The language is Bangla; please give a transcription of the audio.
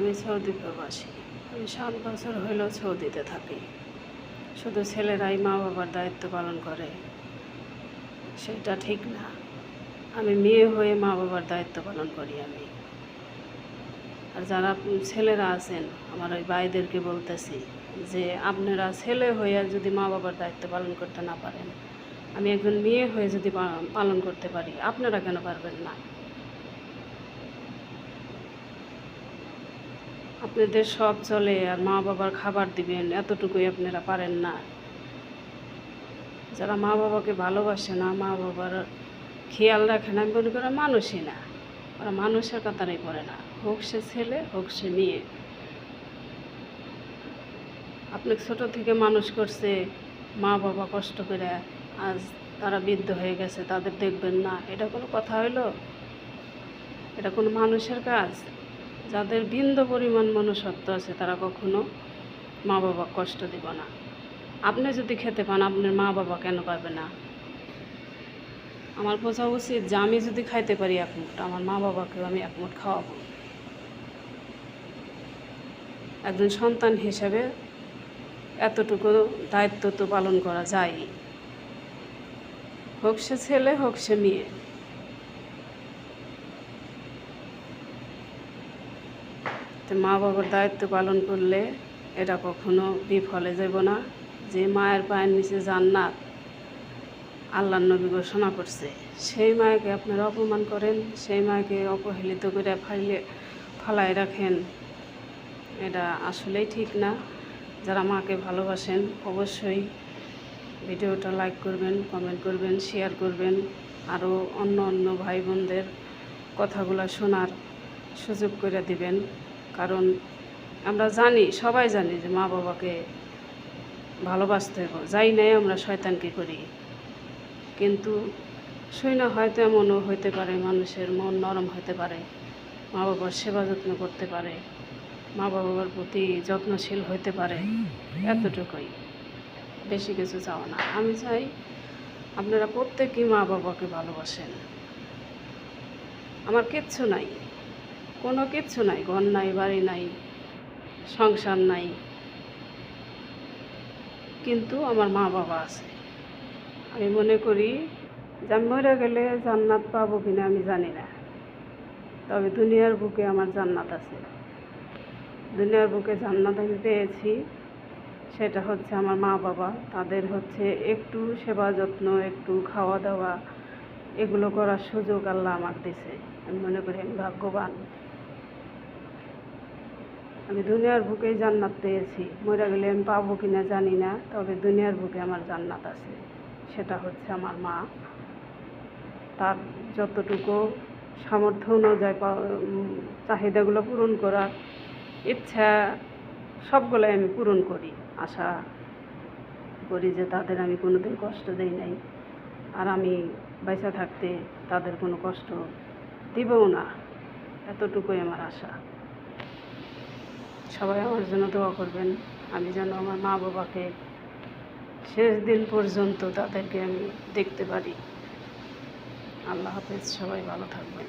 আমি সৌদি প্রবাসী। আমি সাত বছর হইল সৌদিতে থাকি। শুধু ছেলেরাই মা বাবার দায়িত্ব পালন করে। সেটা ঠিক না। আমি মেয়ে হয়ে মা বাবার দায়িত্ব পালন করি আমি। আর যারা ছেলেরা আছেন, আমার ওই ভাইদেরকে বলতেছি যে, আপনারা ছেলে হয়ে যদি মা বাবার দায়িত্ব পালন করতে না পারেন, আমি একজন মেয়ে হয়ে যদি পালন করতে পারি, আপনারা কেন পারবেন না? আপনাদের সব চলে আর মা বাবার খাবার দিবেন, এতটুকুই আপনারা পারেন না। যারা মা বাবাকে ভালোবাসে না মা বাবার খেয়াল রাখে না, আমি মনে করি মানুষই না। ওরা মানুষের কাতারেই পড়ে না। হোক সে ছেলে, হোক সে মেয়ে। আপনাকে ছোট থেকে মানুষ করছে মা বাবা কষ্ট করে আজ তারা বৃদ্ধ হয়ে গেছে, তাদের দেখবেন না। এটা কোনো কথা হইল? এটা কোনো মানুষের কাজ? যাদের বিন্দু পরিমাণ মনুষ্যত্ব আছে, তারা কখনো মা বাবা কষ্ট দিব না। আপনি যদি খেতে পান, আপনার মা বাবা কেন পাবে না? আমার বোঝা উচিত যে আমি যদি খাইতে পারি এক মুঠ আমার মা বাবাকেও আমি এক মুঠ খাওয়াবো। একজন সন্তান হিসেবে এতটুকু দায়িত্ব তো পালন করা যায় হোক সে ছেলে, হোক সে মেয়ে। তো মা বাবার দায়িত্ব পালন করলে এটা কখনো বিফলে যাব না। যে মায়ের পায়ের নিচে জান্নাত আল্লাহ নবী ঘোষণা করছে, সেই মায়েকে আপনারা অপমান করেন, সেই মায়েকে অবহেলিত করে ফাইলে, ফালায় রাখেন, এটা আসলেই ঠিক না। যারা মাকে ভালোবাসেন, অবশ্যই ভিডিওটা লাইক করবেন, কমেন্ট করবেন, শেয়ার করবেন আরও অন্য অন্য ভাই বোনদের কথাগুলো শোনার সুযোগ করে দিবেন। কারণ আমরা জানি, সবাই জানি যে মা বাবাকে ভালোবাসতে হবে যাই নাই আমরা শয়তানকে করি। কিন্তু না হয়তো এমনও হইতে পারে, মানুষের মন নরম হতে পারে, মা বাবার সেবা যত্ন করতে পারে, মা বাবার প্রতি যত্নশীল হইতে পারে, এতটুকুই। বেশি কিছু চাও না। আমি চাই আপনারা প্রত্যেকেই মা বাবাকে ভালোবাসেন। আমার কিচ্ছু নাই। কোনো কিচ্ছু নাই, ঘর নাই, বাড়ি নাই, সংসার নাই। কিন্তু আমার মা বাবা আছে। আমি মনে করি, যে গেলে জান্নাত পাবো কিনা আমি জানি না। তবে দুনিয়ার বুকে আমার জান্নাত আছে। দুনিয়ার বুকে জান্নাত আমি পেয়েছি, সেটা হচ্ছে আমার মা বাবা। তাদের হচ্ছে একটু সেবা যত্ন, একটু খাওয়া দাওয়া, এগুলো করার সুযোগ আল্লাহ আমার দিছে। আমি মনে করি আমি ভাগ্যবান। আমি দুনিয়ার বুকেই জান্নাত পেয়েছি। মরে গেলে আমি পাবো কি না জানি না, তবে দুনিয়ার বুকে আমার জান্নাত আছে। সেটা হচ্ছে আমার মা। তার যতটুকু সামর্থ্য অনুযায়ী চাহিদাগুলো পূরণ করার ইচ্ছা, সবগুলোই আমি পূরণ করি। আশা করি যে তাদের আমি কোনোদিন কষ্ট দেই নাই। আর আমি বেঁচে থাকতে তাদের কোনো কষ্ট দিবও না। এতটুকুই আমার আশা। সবাই আমার জন্য দোয়া করবেন। আমি যেন আমার মা বাবাকে শেষ দিন পর্যন্ত তাদেরকে আমি দেখতে পারি। আল্লাহ হাফেজ, সবাই ভালো থাকবেন।